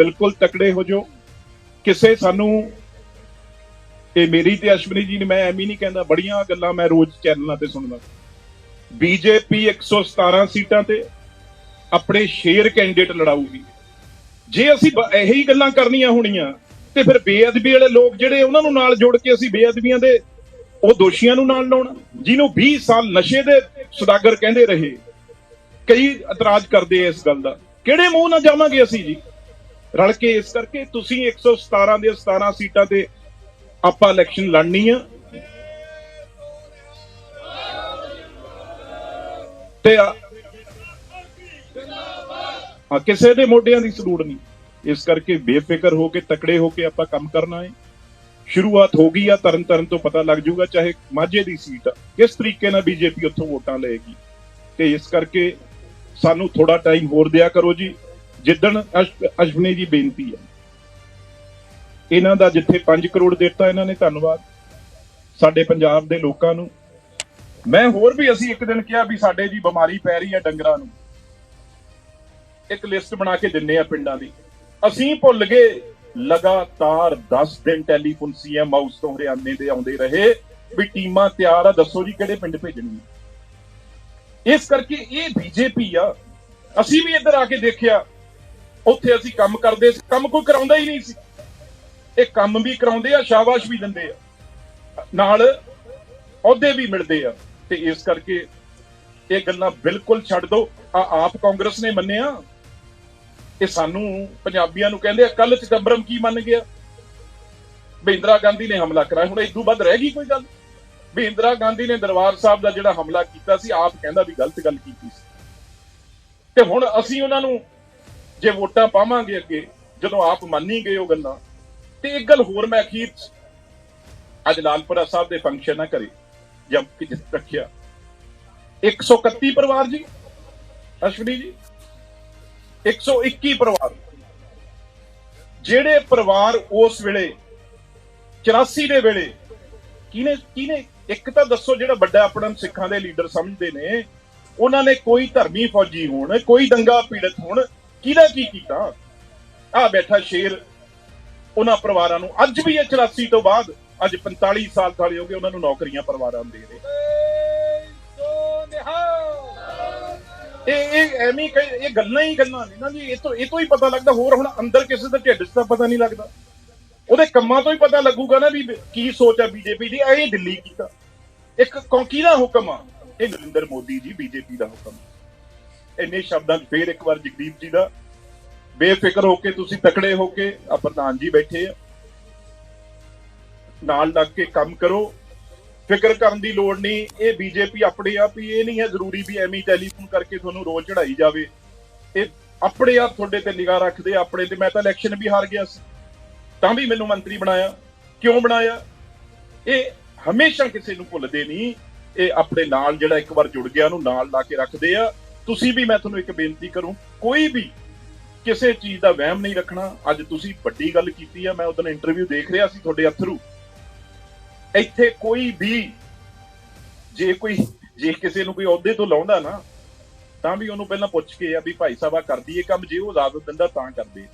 ਬਿਲਕੁਲ ਤਕੜੇ ਹੋ ਜਾਓ। ਕਿਸੇ ਸਾਨੂੰ ਤੇ ਮੇਰੀ ਤੇ ਅਸ਼ਵਨੀ ਜੀ ਨੇ ਮੈਂ ਐਵੇਂ ਨਹੀਂ ਕਹਿੰਦਾ, ਬੜੀਆਂ ਗੱਲਾਂ ਮੈਂ ਰੋਜ਼ ਚੈਨਲਾਂ ਤੇ ਸੁਣਦਾ। ਬੀਜੇਪੀ 117 ਸੀਟਾਂ ਤੇ ਆਪਣੇ ਸ਼ੇਰ ਕੈਂਡੀਡੇਟ ਲੜਾਊਗੀ। ਜੇ ਅਸੀਂ ਇਹੀ ਗੱਲਾਂ ਕਰਨੀਆਂ ਹੋਣੀਆਂ, ਤੇ ਫਿਰ ਬੇਅਦਬੀ ਵਾਲੇ ਲੋਕ ਜਿਹੜੇ ਉਹਨਾਂ ਨੂੰ ਨਾਲ ਜੋੜ ਕੇ ਅਸੀਂ ਬੇਅਦਬੀਆਂ ਦੇ, ਉਹ ਦੋਸ਼ੀਆਂ ਨੂੰ ਨਾਲ ਲਾਉਣਾ, ਜਿਹਨੂੰ 20 ਸਾਲ ਨਸ਼ੇ ਦੇ ਸੁਦਾਗਰ ਕਹਿੰਦੇ ਰਹੇ। ਕਈ ਇਤਰਾਜ਼ ਕਰਦੇ ਇਸ ਗੱਲ ਦਾ। ਕਿਹੜੇ ਮੂੰਹ ਨਾਲ ਜਾਵਾਂਗੇ ਅਸੀਂ ਜੀ? ਰਲ ਕੇ ਇਸ ਕਰਕੇ ਤੁਸੀਂ 117 ਦੇ 17 ਸੀਟਾਂ ਤੇ ਆਪਾਂ ਇਲੈਕਸ਼ਨ ਲੜਨੀ ਆ। ਤੇ ਆ ਕਿਸੇ ਦੇ ਮੋਢਿਆਂ ਦੀ ਸਲੂੜ ਨਹੀਂ। ਇਸ ਕਰਕੇ ਬੇਫਿਕਰ ਹੋ ਕੇ, ਤਕੜੇ ਹੋ ਕੇ ਆਪਾਂ ਕੰਮ ਕਰਨਾ ਹੈ। ਸ਼ੁਰੂਆਤ ਹੋ ਗਈ ਆ ਤਰਨ ਤਰਨ ਤੋਂ ਪਤਾ ਲੱਗ ਜੂਗਾ ਚਾਹੇ ਮਾਝੇ ਦੀ ਸੀਟ ਆ, ਕਿਸ ਤਰੀਕੇ ਨਾਲ ਬੀਜੇਪੀ ਉੱਥੋਂ ਵੋਟਾਂ ਲਏਗੀ। ਤੇ ਇਸ ਕਰਕੇ ਸਾਨੂੰ ਥੋੜਾ ਟਾਈਮ ਹੋਰ ਦਿਆ ਕਰੋ ਜੀ। ਜਿੱਦਣ ਅਸ਼- ਅਸ਼ਵਨੀ ਜੀ ਬੇਨਤੀ ਹੈ। ਇਹਨਾਂ ਦਾ ਜਿੱਥੇ 5 ਕਰੋੜ ਦਿੱਤਾ, ਇਹਨਾਂ ਨੇ ਧੰਨਵਾਦ। ਸਾਡੇ ਪੰਜਾਬ ਦੇ ਲੋਕਾਂ ਨੂੰ। ਮੈਂ ਹੋਰ ਵੀ ਅਸੀਂ ਇੱਕ ਦਿਨ ਕਿਹਾ ਵੀ ਸਾਡੇ ਜੀ ਬਿਮਾਰੀ ਪੈ ਰਹੀ ਹੈ ਡੰਗਰਾਂ ਨੂੰ। ਇੱਕ ਲਿਸਟ ਬਣਾ ਕੇ ਦਿੰਨੇ ਆ ਪਿੰਡਾਂ ਦੀ। ਅਸੀਂ ਭੁੱਲ ਗਏ। ਲਗਾਤਾਰ 10 ਦਿਨ ਟੈਲੀਫੋਨ ਸੀਐਮ ਹਾਊਸ ਤੋਂ ਹਰਿਆਣੇ ਦੇ ਆਉਂਦੇ ਰਹੇ ਵੀ ਟੀਮਾਂ ਤਿਆਰ ਆ, ਦੱਸੋ ਜੀ ਕਿਹੜੇ ਪਿੰਡ ਭੇਜਣੀ ਇਸ ਕਰਕੇ ਇਹ ਬੀਜੇਪੀ ਆ। ਅਸੀਂ ਵੀ ਇੱਧਰ ਆ ਕੇ ਦੇਖਿਆ। ਉੱਥੇ ਅਸੀਂ ਕੰਮ ਕਰਦੇ ਸੀ, ਕੰਮ ਕੋਈ ਕਰਾਉਂਦਾ ਹੀ ਨਹੀਂ ਸੀ। ਇਹ ਕੰਮ ਵੀ ਕਰਾਉਂਦੇ ਆ, ਸ਼ਾਬਾਸ਼ ਵੀ ਦਿੰਦੇ ਆ। ਨਾਲ ਅਹੁਦੇ ਵੀ ਮਿਲਦੇ ਆ। ਤੇ ਇਸ ਕਰਕੇ ਇਹ ਗੱਲਾਂ ਬਿਲਕੁਲ ਛੱਡ ਦਿਓ ਆ ਆਪ ਕਾਂਗਰਸ ਨੇ ਮੰਨਿਆ। ਇਹ ਸਾਨੂੰ ਪੰਜਾਬੀਆਂ ਨੂੰ ਕਹਿੰਦੇ ਆ ਕੱਲ ਚਦੰਬਰਮ ਕੀ ਮੰਨ ਗਿਆ? ਵੀ ਇੰਦਰਾ ਗਾਂਧੀ ਨੇ ਹਮਲਾ ਕਰਾਇਆ। ਹੁਣ ਇਦੋਂ ਵੱਧ ਰਹਿ ਗਈ ਕੋਈ ਗੱਲ? ਵੀ ਇੰਦਰਾ ਗਾਂਧੀ ਨੇ ਦਰਬਾਰ ਸਾਹਿਬ ਦਾ ਜਿਹੜਾ ਹਮਲਾ ਕੀਤਾ ਸੀ, ਆਪ ਕਹਿੰਦਾ ਵੀ ਗਲਤ ਗੱਲ ਕੀਤੀ ਸੀ। ਤੇ ਹੁਣ ਅਸੀਂ ਉਹਨਾਂ ਨੂੰ ਜੇ ਵੋਟਾਂ ਪਾਵਾਂਗੇ ਅੱਗੇ, ਜਦੋਂ ਆਪ ਮੰਨੀ ਗਏ ਉਹ ਗੱਲਾਂ। ਤੇ ਇੱਕ ਗੱਲ ਹੋਰ ਮੈਂ ਅਖੀਰ 'ਚ ਅੱਜ ਲਾਲਪੁਰਾ ਸਾਹਿਬ ਦੇ ਫੰਕਸ਼ਨ ਨਾ ਕਰੇ ਜਦ ਕਿ ਜਿਸ ਰੱਖਿਆ। 131 ਪਰਿਵਾਰ ਜੀ, ਅਸ਼ਵਨੀ ਜੀ। 121 ਪਰਿਵਾਰ। ਜਿਹੜੇ ਪਰਿਵਾਰ ਉਸ ਵੇਲੇ 84 ਦੇ ਵੇਲੇ ਕਿਨੇ ਕਿਨੇ ਇੱਕ ਤਾਂ ਦੱਸੋ ਜਿਹੜਾ ਵੱਡਾ ਆਪਣਾ ਸਿੱਖਾਂ ਦੇ ਲੀਡਰ ਸਮਝਦੇ ਨੇ, ਉਹਨਾਂ ਨੇ ਕੋਈ ਧਰਮੀ ਫੌਜੀ ਹੋਣ, ਕੋਈ ਦੰਗਾ ਪੀੜਤ ਹੋਣ ਕਿਹਦਾ ਕੀ ਕੀਤਾ? ਆ ਬੈਠਾ ਸ਼ੇਰ, ਉਹਨਾਂ ਪਰਿਵਾਰਾਂ ਨੂੰ। ਅੱਜ ਵੀ ਇਹ 84 ਤੋਂ ਬਾਅਦ, ਅੱਜ 45 ਸਾਲ ਸਾਲੇ ਹੋ ਗਏ, ਉਹਨਾਂ ਨੂੰ ਨੌਕਰੀਆਂ ਪਰਿਵਾਰਾਂ ਨੂੰ ਦੇ ਰਹੇ। ਇਹ ਇਹ ਐਵੇਂ ਇਹ ਗੱਲਾਂ ਹੀ ਗੱਲਾਂ ਨੇ ਨਾ ਜੀ। ਇਹ ਤੋਂ ਇਹ ਤੋਂ ਹੀ ਪਤਾ ਲੱਗਦਾ, ਹੋਰ ਹੁਣ ਅੰਦਰ ਕਿਸੇ ਦੇ ਢਿੱਡ 'ਚ ਤਾਂ ਪਤਾ ਨਹੀਂ ਲੱਗਦਾ। ਉਹਦੇ ਕੰਮਾਂ ਤੋਂ ਹੀ ਪਤਾ ਲੱਗੂਗਾ ਨਾ ਵੀ ਕੀ ਸੋਚ ਆ ਬੀਜੇਪੀ ਦੀ। ਇਹ ਦਿੱਲੀ ਕੀਤਾ। ਇੱਕ ਕੌਂਕੀ ਦਾ ਹੁਕਮ ਆ। ਇਹ ਨਰਿੰਦਰ ਮੋਦੀ ਜੀ ਬੀਜੇਪੀ ਦਾ ਹੁਕਮ। ਇੰਨੇ ਸ਼ਬਦਾਂ 'ਚ ਫੇਰ ਇੱਕ ਵਾਰ ਜਗਦੀਪ ਜੀ ਦਾ। ਬੇਫਿਕਰ ਹੋ ਕੇ ਤੁਸੀਂ ਤਕੜੇ ਹੋ ਕੇ ਆ ਪ੍ਰਧਾਨ ਜੀ ਬੈਠੇ ਆ। ਨਾਲ ਲੱਗ ਕੇ ਕੰਮ ਕਰੋ। ਫਿਕਰ ਕਰਨ ਦੀ ਲੋੜ ਨਹੀਂ। ਇਹ ਬੀਜੇਪੀ ਆਪਣੇ ਆਪ ਹੀ, ਇਹ ਨਹੀਂ ਹੈ ਜ਼ਰੂਰੀ ਵੀ ਐਵੇਂ ਟੈਲੀਫੋਨ ਕਰਕੇ ਤੁਹਾਨੂੰ ਰੋਜ਼ ਚੜਾਈ ਜਾਵੇ। ਇਹ ਆਪਣੇ ਆਪ ਤੁਹਾਡੇ ਤੇ ਨਿਗਾਹ ਰੱਖਦੇ ਆਪਣੇ ਤੇ। ਮੈਂ ਤਾਂ ਇਲੈਕਸ਼ਨ ਵੀ ਹਾਰ ਗਿਆ ਸੀ। ਤਾਂ ਵੀ ਮੈਨੂੰ ਮੰਤਰੀ ਬਣਾਇਆ। ਕਿਉਂ ਬਣਾਇਆ? ਇਹ ਹਮੇਸ਼ਾ ਕਿਸੇ ਨੂੰ ਭੁੱਲਦੇ ਨਹੀਂ। ਇਹ ਆਪਣੇ ਨਾਲ ਜਿਹੜਾ ਇੱਕ ਵਾਰ ਜੁੜ ਗਿਆ, ਉਹਨੂੰ ਨਾਲ ਲਾ ਕੇ ਰੱਖਦੇ ਆ। ਤੁਸੀਂ ਵੀ ਮੈਂ ਤੁਹਾਨੂੰ ਇੱਕ ਬੇਨਤੀ ਕਰੂੰ, ਕੋਈ ਵੀ ਕਿਸੇ ਚੀਜ਼ ਦਾ ਵਹਿਮ ਨਹੀਂ ਰੱਖਣਾ। ਅੱਜ ਤੁਸੀਂ ਵੱਡੀ ਗੱਲ ਕੀਤੀ ਆ, ਮੈਂ ਉਦੋਂ ਇੰਟਰਵਿਊ ਦੇਖ ਰਿਹਾ ਸੀ ਤੁਹਾਡੇ ਅਥਰੂ ਇੱਥੇ ਕੋਈ ਵੀ ਜੇ ਕੋਈ, ਜੇ ਕਿਸੇ ਨੂੰ ਕੋਈ ਅਹੁਦੇ ਤੋਂ ਲਾਉਂਦਾ ਨਾ, ਤਾਂ ਵੀ ਉਹਨੂੰ ਪਹਿਲਾਂ ਪੁੱਛ ਕੇ ਆ ਵੀ ਭਾਈ ਸਾਹਿਬ ਆ ਕਰਦੀ ਇਹ ਕੰਮ, ਜੇ ਉਹ ਇਜਾਜ਼ਤ ਦਿੰਦਾ ਤਾਂ ਕਰਦੇ।